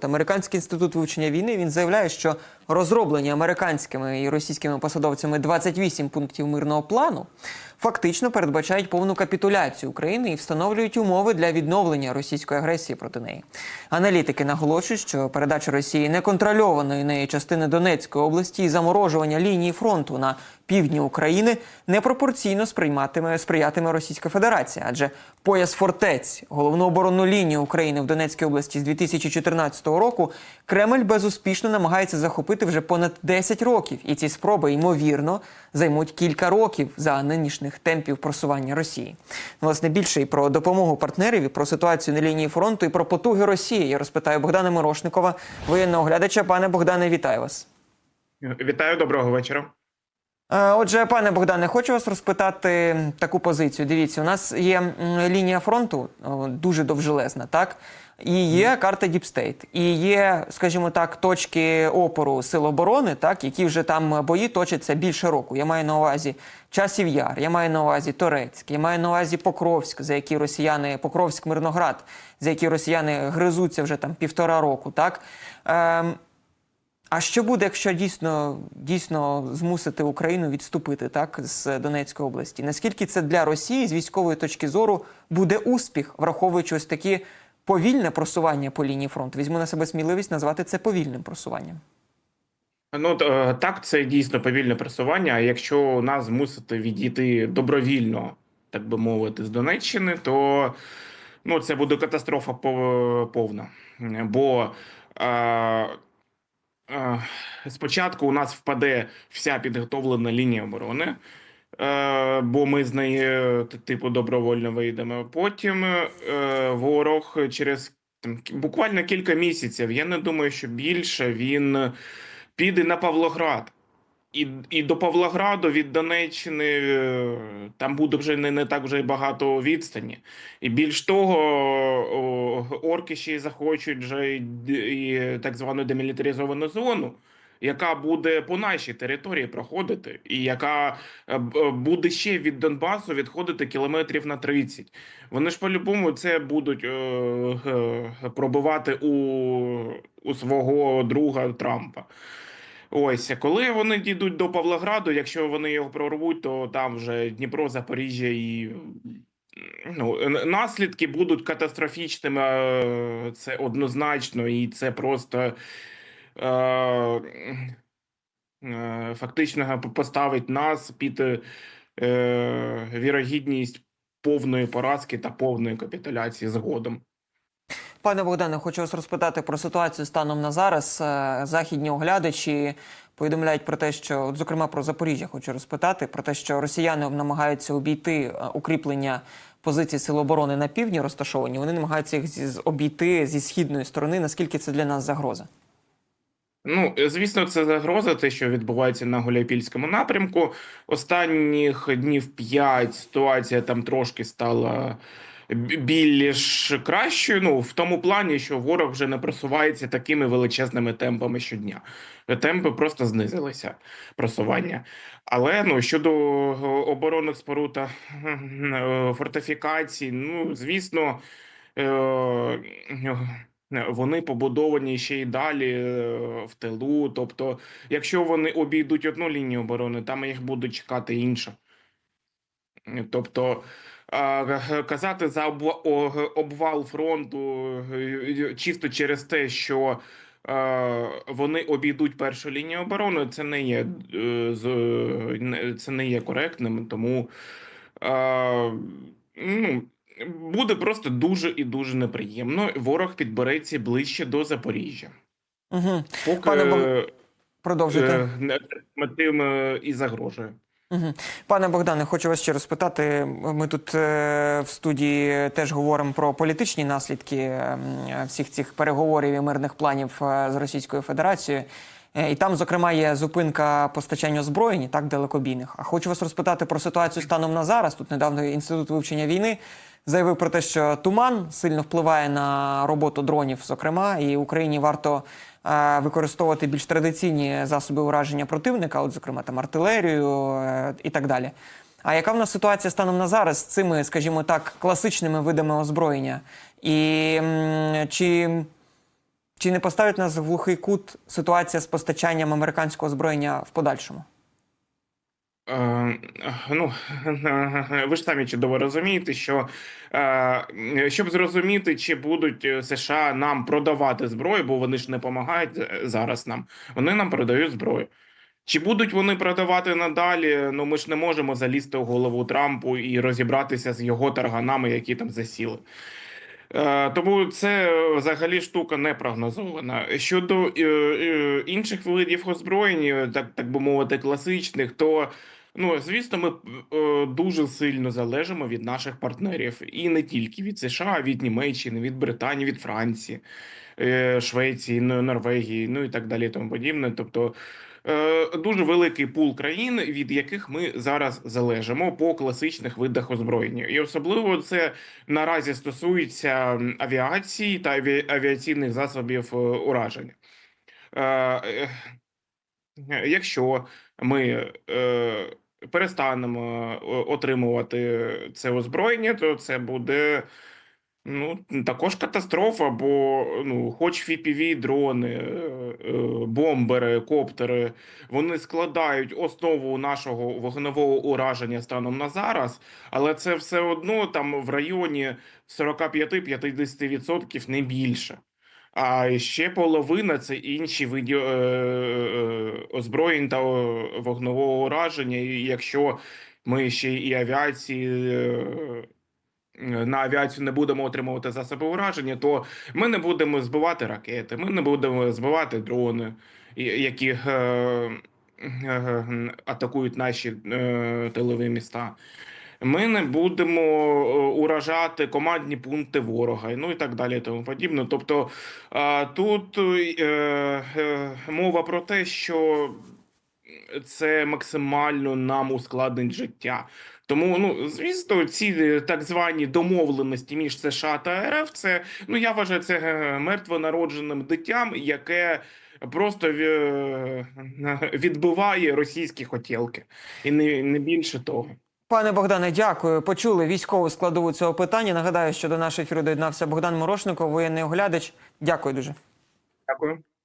От американський інститут вивчення війни він заявляє, що розроблені американськими і російськими посадовцями 28 пунктів мирного плану фактично передбачають повну капітуляцію України і встановлюють умови для відновлення російської агресії проти неї. Аналітики наголошують, що передача Росії неконтрольованої нею частини Донецької області і заморожування лінії фронту на півдні України непропорційно сприйматиме сприятиме Російська Федерація, адже пояс фортець, головну оборонну лінію України в Донецькій області з 2014 року, Кремль безуспішно намагається захопити вже понад 10 років, і ці спроби ймовірно займуть кілька років за нинішніх темпів просування Росії. Власне більше і про допомогу партнерів, і про ситуацію на лінії фронту, і про потуги Росії. Я розпитаю Богдана Мирошникова, воєнного оглядача. Пане Богдане, вітаю вас. Вітаю, доброго вечора. Е, Отже, пане Богдане, хочу вас розпитати таку позицію. Дивіться, у нас є лінія фронту дуже довжелезна, так? І є карта Діпстейт, і є, скажімо так, точки опору сил оборони, так, які вже там бої точаться більше року. Я маю на увазі часів яр, я маю на увазі Торецьк, я маю на увазі Покровськ, за які росіяни, Покровськ, Мирноград, за які росіяни гризуться вже там півтора року, так. Ем, а що буде, якщо дійсно дійсно змусити Україну відступити так з Донецької області? Наскільки це для Росії з військової точки зору буде успіх, враховуючи ось такі повільне просування по лінії фронту? Візьму на себе сміливість назвати це повільним просуванням. Ну е, так, це дійсно повільне пресування. А якщо нас змусити відійти добровільно, так би мовити, з Донеччини, то ну це буде катастрофа повна. Бо е, спочатку у нас впаде вся підготовлена лінія оборони. е, Бо ми з неї е, типу добровольно вийдемо. Потім е, ворог через там буквально кілька місяців. Я не думаю, що більше він піде на Павлоград. І, і до Павлограду від Донеччини е, там буде вже не, не так вже багато відстані. І більш того, орки ще й захочуть вже і, і так звану демілітаризовану зону, яка буде по нашій території проходити, і яка е, е, буде ще від Донбасу відходити кілометрів на 30. Вони ж по-любому це будуть е, е, пробивати у, у свого друга Трампа. Ось, коли вони дійдуть до Павлограду, якщо вони його прорвуть, то там вже Дніпро, Запоріжжя і ну, наслідки будуть катастрофічними. Це однозначно, і це просто е, фактично поставить нас під е, вірогідність повної поразки та повної капітуляції згодом. Пане Богдане, хочу вас розпитати про ситуацію станом на зараз. Е, Західні оглядачі повідомляють про те, що, от, зокрема, про Запоріжжя хочу розпитати, про те, що росіяни намагаються обійти е, укріплення позицій сил оборони на півдні розташовані. Вони намагаються їх обійти зі східної сторони. Наскільки це для нас загроза? Ну, е, звісно, це загроза, те, що відбувається на Гуляйпільському напрямку. Останніх днів п'ять ситуація там трошки стала більш кращою. Ну, в тому плані, що ворог вже не просувається такими величезними темпами щодня. Темпи просто знизилися просування. Але ну щодо е, оборонних споруд та е, фортифікацій, ну звісно. е, вони побудовані ще й далі в тилу. Тобто, якщо вони обійдуть одну лінію оборони, там їх буде чекати інша. Тобто, казати за обвал фронту е, чисто через те, що е, вони обійдуть першу лінію оборони, це не є е, це не є коректним, тому е, ну, буде просто дуже і дуже неприємно. Ворог підбереться ближче до Запоріжжя. Угу. Поки Пане Бог- е, Продовжуйте. е, тим е, і загрожує. Пане Богдане, хочу вас ще розпитати. Ми тут е, в студії теж говоримо про політичні наслідки е, всіх цих переговорів і мирних планів е, з Російською Федерацією. І там, зокрема, є зупинка постачання озброєнь, так далекобійних. А хочу вас розпитати про ситуацію станом на зараз. Тут недавно інститут вивчення війни заявив про те, що туман сильно впливає на роботу дронів, зокрема, і Україні варто е, використовувати більш традиційні засоби ураження противника, от, зокрема, там артилерію е, і так далі. А яка в нас ситуація станом на зараз з цими, скажімо так, класичними видами озброєння? І чи Чи не поставить нас в глухий кут ситуація з постачанням американського озброєння в подальшому? Е, ну, ви ж самі чудово розумієте, що е, щоб зрозуміти, чи будуть е, США нам продавати зброю, бо вони ж не допомагають зараз нам, вони нам продають зброю. Чи будуть вони продавати надалі? Ну ми ж не можемо залізти в голову Трампу і розібратися з його тарганами, які там засіли. Тому це взагалі штука не прогнозована. Щодо е, е, інших видів озброєння, так, так би мовити, класичних, то ну звісно, ми е, дуже сильно залежимо від наших партнерів, і не тільки від США, від Німеччини, від Британії, від Франції, е, Швеції, Норвегії, ну і так далі, тому подібне. Тобто. е, Дуже великий пул країн, від яких ми зараз залежимо по класичних видах озброєння, і особливо це наразі стосується авіації та аві- авіаційних засобів е, ураження. Е, Якщо ми е, перестанемо е, отримувати це озброєння, то це буде ну, також катастрофа, бо ну, хоч FPV дрони, е, е, бомбери, коптери, вони складають основу нашого вогневого ураження станом на зараз, але це все одно там в районі 45-50% не більше. А ще половина це інші види е, е, озброєнь та е, вогневого ураження. І якщо ми ще і авіації е, на авіацію не будемо отримувати засоби ураження, то ми не будемо збивати ракети, ми не будемо збивати дрони, які е, е, атакують наші е, тилові міста. Ми не будемо е, уражати командні пункти ворога, ну і так далі, тому подібне. Тобто тут е, е, мова про те, що це максимально нам ускладнить життя. Тому, ну звісно, ці так звані домовленості між США та РФ, це ну я вважаю, це мертвонародженим дитям, яке просто відбиває російські хотілки, і не, не більше того. Пане Богдане, дякую. Почули військову складову цього питання. Нагадаю, що до нашого ефіру доєднався Богдан Морошников, воєнний оглядач. Дякую дуже. Дякую.